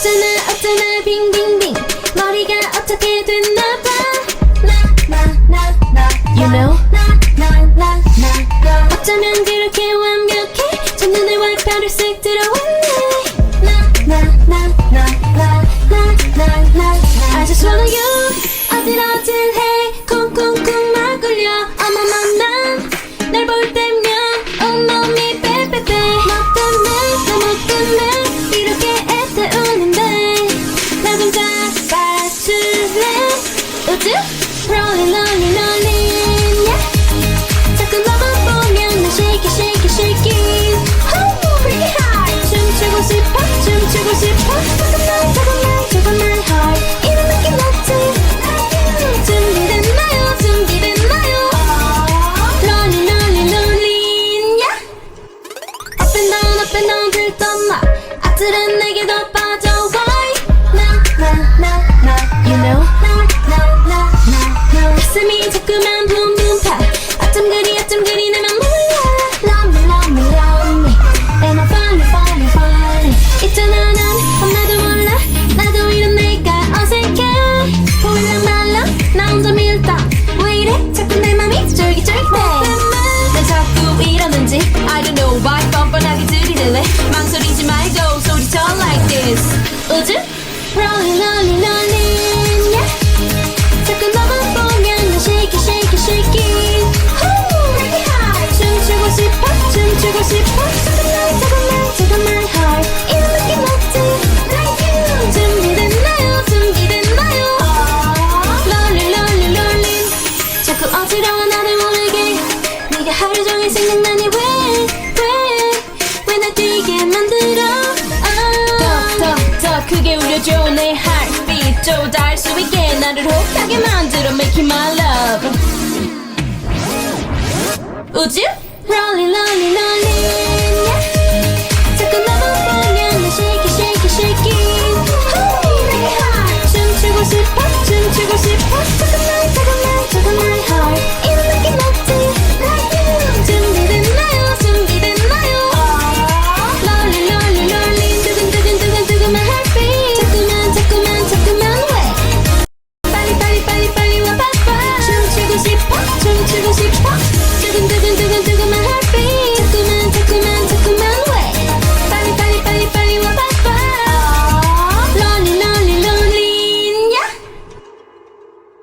어쩌나 어쩌나 빙빙빙. 머리가 어떻게 됐나봐. You know? 어쩌면 그렇게 완벽해? 첫눈에 와이파를 쓱 들어왔네 Oh 아찔한 내게 더 빠져 망설이지 말고 소리쳐 like this 우주 Rolling rolling rolling 더더더 크게 울려줘 내 heartbeat 쪼달 수 있게 나를 혹하게 만들어 Make it my love